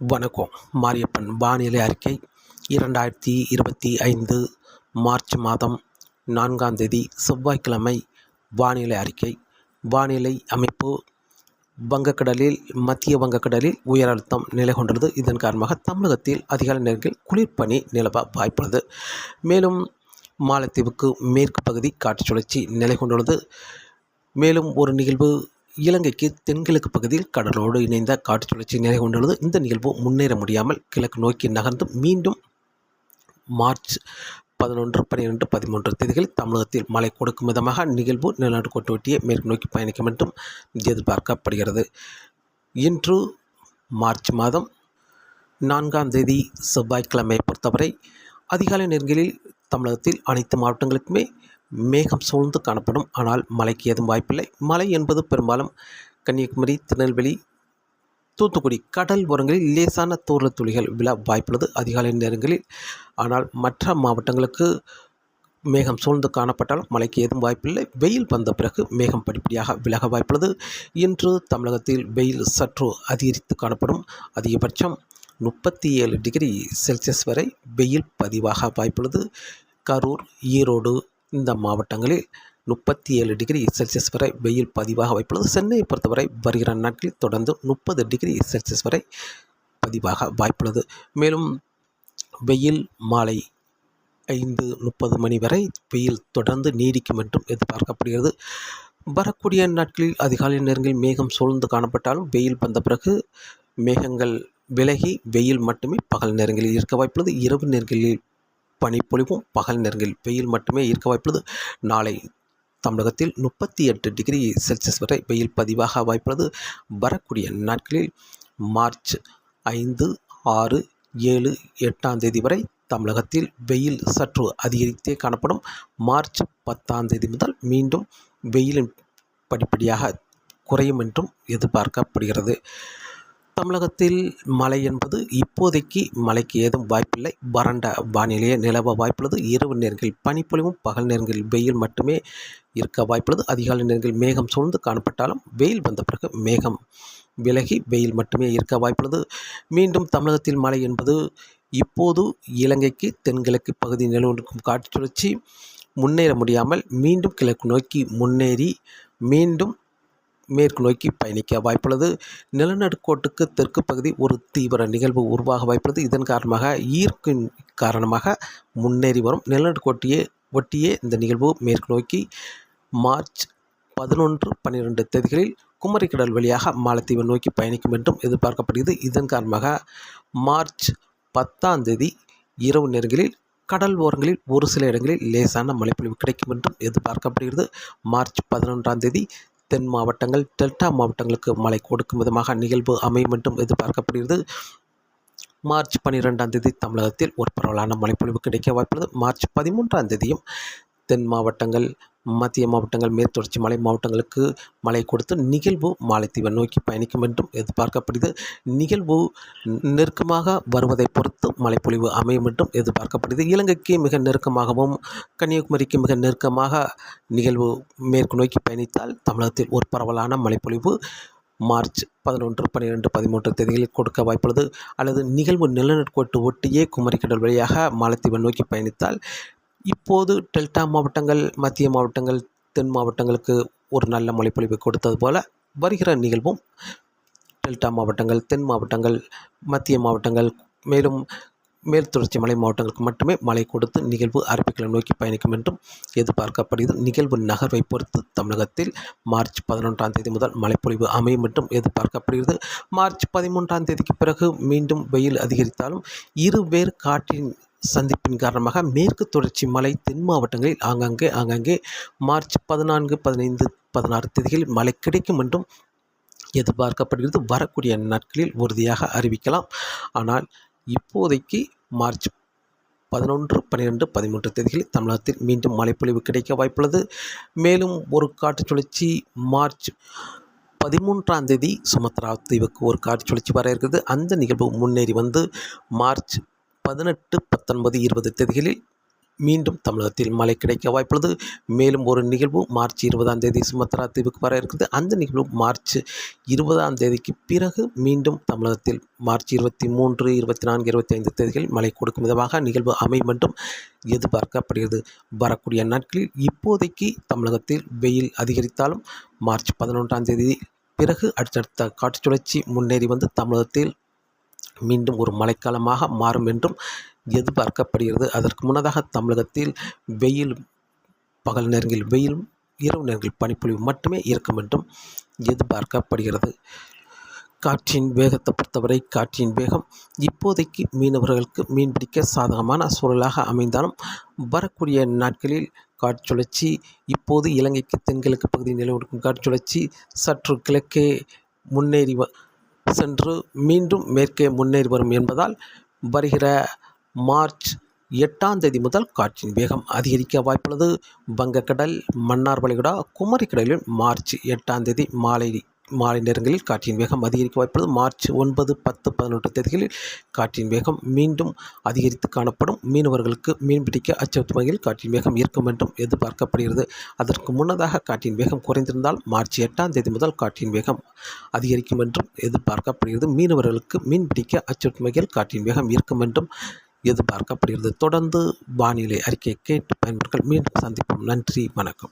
வணக்கம். மாரியப்பன் வானிலை அறிக்கை இரண்டாயிரத்தி இருபத்தி ஐந்து மார்ச் மாதம் நான்காம் தேதி செவ்வாய்க்கிழமை வானிலை அறிக்கை. வானிலை அமைப்பு வங்கக்கடலில் மத்திய வங்கக்கடலில் உயர் அழுத்தம் நிலை கொண்டுள்ளது. இதன் காரணமாக தமிழகத்தில் அதிகாலை நேரங்களில் குளிர்பனி நிலவ வாய்ப்புள்ளது. மேலும் மாலத்தீவுக்கு மேற்கு பகுதி காற்று சுழற்சி நிலை கொண்டுள்ளது. மேலும் ஒரு நிகழ்வு இலங்கைக்கு தென்கிழக்கு பகுதியில் கடலோடு இணைந்த காற்று சுழற்சி நிலை கொண்டுள்ளது. இந்த நிகழ்வு முன்னேற முடியாமல் கிழக்கு நோக்கி நகர்ந்து மீண்டும் மார்ச் பதினொன்று பன்னிரெண்டு பதிமூன்று தேதிகளில் தமிழகத்தில் மழை கொடுக்கும் விதமாக நிகழ்வு நிலநடுக்கோட்டு ஒட்டியே மேற்கு நோக்கி பயணிக்கும் என்றும் எதிர்பார்க்கப்படுகிறது. இன்று மார்ச் மாதம் நான்காம் தேதி செவ்வாய்க்கிழமை பொறுத்தவரை அதிகாலை நேரங்களில் தமிழகத்தில் அனைத்து மாவட்டங்களுக்குமே மேகம் சூழ்ந்து காணப்படும். ஆனால் மழைக்கு ஏதும் வாய்ப்பில்லை. மழை என்பது பெரும்பாலும் கன்னியாகுமரி திருநெல்வேலி தூத்துக்குடி கடல் ஓரங்களில் லேசான தூரல் துளிகள் விழ வாய்ப்புள்ளது அதிகாலை நேரங்களில். ஆனால் மற்ற மாவட்டங்களுக்கு மேகம் சூழ்ந்து காணப்பட்டால் மழைக்கு ஏதும் வாய்ப்பில்லை. வெயில் வந்த பிறகு மேகம் படிப்படியாக விலக வாய்ப்புள்ளது. இன்று தமிழகத்தில் வெயில் சற்று அதிகரித்து காணப்படும். அதிகபட்சம் முப்பத்தி ஏழு டிகிரி செல்சியஸ் வரை வெயில் பதிவாக வாய்ப்புள்ளது. கரூர் ஈரோடு இந்த மாவட்டங்களில் முப்பத்தி ஏழு டிகிரி செல்சியஸ் வரை வெயில் பதிவாக வாய்ப்புள்ளது. சென்னையை பொறுத்தவரை வருகிற நாட்களில் தொடர்ந்து முப்பது டிகிரி செல்சியஸ் வரை பதிவாக வாய்ப்புள்ளது. மேலும் வெயில் மாலை ஐந்து முப்பது மணி வரை வெயில் தொடர்ந்து நீடிக்கும் என்றும் எதிர்பார்க்கப்படுகிறது. வரக்கூடிய நாட்களில் அதிகாலை நேரங்களில் மேகம் சூழ்ந்து காணப்பட்டாலும் வெயில் வந்த பிறகு மேகங்கள் விலகி வெயில் மட்டுமே பகல் நேரங்களில் இருக்க வாய்ப்புள்ளது. இரவு நேரங்களில் பனிப்பொழிவும் பகல் நேரங்களில் வெயில் மட்டுமே இருக்க வாய்ப்புள்ளது. நாளை தமிழகத்தில் முப்பத்தி எட்டு டிகிரி செல்சியஸ் வரை வெயில் பதிவாக வாய்ப்புள்ளது. வரக்கூடிய நாட்களில் மார்ச் ஐந்து ஆறு ஏழு எட்டாம் தேதி வரை தமிழகத்தில் வெயில் சற்று அதிகரித்தே காணப்படும். மார்ச் பத்தாம் தேதி முதல் மீண்டும் வெயிலின் படிப்படியாக குறையும் என்றும் எதிர்பார்க்கப்படுகிறது. தமிழகத்தில் மழை என்பது இப்போதைக்கு மழைக்கு ஏதும் வாய்ப்பில்லை. வறண்ட வானிலையே நிலவ வாய்ப்புள்ளது. இரவு நேரங்களில் பனிப்பொழிவும் பகல் நேரங்களில் வெயில் மட்டுமே இருக்க வாய்ப்புள்ளது. அதிகாலை நேரங்களில் மேகம் சூழ்ந்து காணப்பட்டாலும் வெயில் வந்த பிறகு மேகம் விலகி வெயில் மட்டுமே இருக்க வாய்ப்புள்ளது. மீண்டும் தமிழகத்தில் மழை என்பது இப்போது இலங்கைக்கு தென்கிழக்கு பகுதி நிலவொன்றுக்கும் காற்று சுழற்சி முன்னேற முடியாமல் மீண்டும் கிழக்கு நோக்கி முன்னேறி மீண்டும் மேற்கு நோக்கி பயணிக்க வாய்ப்புள்ளது. நிலநடுக்கோட்டுக்கு தெற்கு பகுதி ஒரு தீவிர நிகழ்வு உருவாக வாய்ப்புள்ளது. இதன் காரணமாக ஈர்க்கின் காரணமாக முன்னேறி வரும் நிலநடுக்கோட்டியே ஒட்டியே இந்த நிகழ்வு மேற்கு நோக்கி மார்ச் பதினொன்று பன்னிரெண்டு தேதிகளில் குமரிக்கடல் வழியாக மாலத்தீவை நோக்கி பயணிக்கும் என்றும் எதிர்பார்க்கப்படுகிறது. இதன் காரணமாக மார்ச் பத்தாம் தேதி இரவு நேரங்களில் கடல் ஓரங்களில் ஒரு சில இடங்களில் லேசான மழைப்பொழிவு கிடைக்கும் என்றும் எதிர்பார்க்கப்படுகிறது. மார்ச் பதினொன்றாம் தேதி தென் மாவட்டங்கள் டெல்டா மாவட்டங்களுக்கு மழை கொடுக்கும் விதமாக நிகழ்வு அமையும் என்றும் எதிர்பார்க்கப்படுகிறது. மார்ச் பன்னிரெண்டாம் தேதி தமிழகத்தில் ஒரு பரவலான மழைப்பொழிவு கிடைக்க வாய்ப்புள்ளது. மார்ச் பதிமூன்றாம் தேதியும் தென் மாவட்டங்கள் மத்திய மாவட்டங்கள் மேற்தொடர்ச்சி மலை மாவட்டங்களுக்கு மழை கொடுத்து நிகழ்வு மாலைத்தீவை நோக்கி பயணிக்கும் என்றும் எதிர்பார்க்கப்படுகிறது. நிகழ்வு நெருக்கமாக வருவதை பொறுத்து மழைப்பொழிவு அமையும் என்றும் எதிர்பார்க்கப்படுகிறது. இலங்கைக்கு மிக நெருக்கமாகவும் கன்னியாகுமரிக்கு மிக நெருக்கமாக நிகழ்வு மேற்கு நோக்கி பயணித்தால் தமிழகத்தில் ஒரு பரவலான மழைப்பொழிவு மார்ச் பதினொன்று பன்னிரெண்டு பதிமூன்று தேதிகளில் கொடுக்க வாய்ப்புள்ளது. அல்லது நிகழ்வு நிலநடுக்கோட்டு ஒட்டியே குமரிக்கடல் வழியாக மாலத்தீவை நோக்கி பயணித்தால் இப்போது டெல்டா மாவட்டங்கள் மத்திய மாவட்டங்கள் தென் மாவட்டங்களுக்கு ஒரு நல்ல மொழிப்பொழிவு கொடுத்தது போல வருகிற நிகழ்வும் டெல்டா மாவட்டங்கள் தென் மாவட்டங்கள் மத்திய மாவட்டங்கள் மேலும் மேல் தொடர்ச்சி மலை மாவட்டங்களுக்கு மட்டுமே மழை கொடுத்து நிகழ்வு அரபிக்கலை நோக்கி பயணிக்கும் என்றும் எதிர்பார்க்கப்படுகிறது. நிகழ்வு நகர்வை பொறுத்து தமிழகத்தில் மார்ச் பதினொன்றாம் தேதி முதல் மழைப்பொழிவு அமையும் என்றும் எதிர்பார்க்கப்படுகிறது. மார்ச் பதிமூன்றாம் தேதிக்கு பிறகு மீண்டும் வெயில் அதிகரித்தாலும் இருவேறு காற்றின் சந்திப்பின் காரணமாக மேற்கு தொடர்ச்சி மலை தென் மாவட்டங்களில் ஆங்காங்கே ஆங்காங்கே மார்ச் பதினான்கு பதினைந்து பதினாறு தேதிகளில் மழை கிடைக்கும் என்றும் எதிர்பார்க்கப்படுகிறது. வரக்கூடிய நாட்களில் உறுதியாக அறிவிக்கலாம். ஆனால் இப்போதைக்கு மார்ச் பதினொன்று பன்னிரெண்டு பதிமூன்று தேதிகளில் தமிழகத்தில் மீண்டும் மழைப்பொழிவு கிடைக்க வாய்ப்புள்ளது. மேலும் ஒரு காற்று சுழற்சி மார்ச் பதிமூன்றாம் தேதி சுமத்ரா தீவுக்கு ஒரு காற்று சுழற்சி வர இருக்கிறது. அந்த நிகழ்வு முன்னேறி வந்து மார்ச் பதினெட்டு பத்தொன்பது இருபது தேதிகளில் மீண்டும் தமிழகத்தில் மழை கிடைக்க வாய்ப்புள்ளது. மேலும் ஒரு நிகழ்வு மார்ச் இருபதாம் தேதி சுமத்ரா தீவுக்கு வர இருக்குது அந்த நிகழ்வு மார்ச் இருபதாம் தேதிக்கு பிறகு மீண்டும் தமிழகத்தில் மார்ச் இருபத்தி மூன்று இருபத்தி நான்கு இருபத்தி ஐந்து தேதிகளில் மழை கொடுக்கும் விதமாக நிகழ்வு அமையும் என்றும் எதிர்பார்க்கப்படுகிறது. வரக்கூடிய நாட்களில் இப்போதைக்கு தமிழகத்தில் வெயில் அதிகரித்தாலும் மார்ச் பதினொன்றாம் தேதி பிறகு அடுத்தடுத்த காற்று சுழற்சி முன்னேறி வந்து தமிழகத்தில் மீண்டும் ஒரு மழைக்காலமாக மாறும் என்றும் எதிர்பார்க்கப்படுகிறது. அதற்கு முன்னதாக தமிழகத்தில் வெயில் பகல் நேரங்களில் வெயிலும் இரவு நேரங்களில் பனிப்பொழிவு மட்டுமே இருக்கும் என்றும் எதிர்பார்க்கப்படுகிறது. காற்றின் வேகத்தை பொறுத்தவரை காற்றின் வேகம் இப்போதைக்கு மீனவர்களுக்கு மீன்பிடிக்க சாதகமான சூழலாக அமைந்தாலும் வரக்கூடிய நாட்களில் காற்றுழற்சி இப்போது இலங்கைக்கு தென்கிழக்கு பகுதியில் நிலவெடுக்கும் காற்றுழற்சி சற்று கிழக்கே முன்னேறி சென்று மீண்டும் மேற்கே முன்னேறி வரும் என்பதால் வருகிற மார்ச் எட்டாம் தேதி முதல் காற்றின் வேகம் அதிகரிக்க வாய்ப்புள்ளது. வங்கக்கடல் மன்னார் வளைகுடா குமரிக்கடலில் மார்ச் எட்டாம் தேதி மாலை மாலை நேரங்களில் காற்றின் வேகம் அதிகரிக்க வாய்ப்புள்ளது. மார்ச் ஒன்பது பத்து பதினொன்று தேதிகளில் காற்றின் வேகம் மீண்டும் அதிகரித்து காணப்படும். மீனவர்களுக்கு மீன்பிடிக்க அச்சுறுத்தும் வகையில் காற்றின் வேகம் இருக்கும் என்றும் எதிர்பார்க்கப்படுகிறது. அதற்கு முன்னதாக காற்றின் வேகம் குறைந்திருந்தால் மார்ச் எட்டாம் தேதி முதல் காற்றின் வேகம் அதிகரிக்கும் என்றும் எதிர்பார்க்கப்படுகிறது. மீனவர்களுக்கு மீன்பிடிக்க அச்சுறுத்தும் வகையில் காற்றின் வேகம் இருக்கும் என்றும் எதிர்பார்க்கப்படுகிறது. தொடர்ந்து வானிலை அறிக்கை கேட்டு பயன்பர்கள் மீண்டும் சந்திப்போம். நன்றி. வணக்கம்.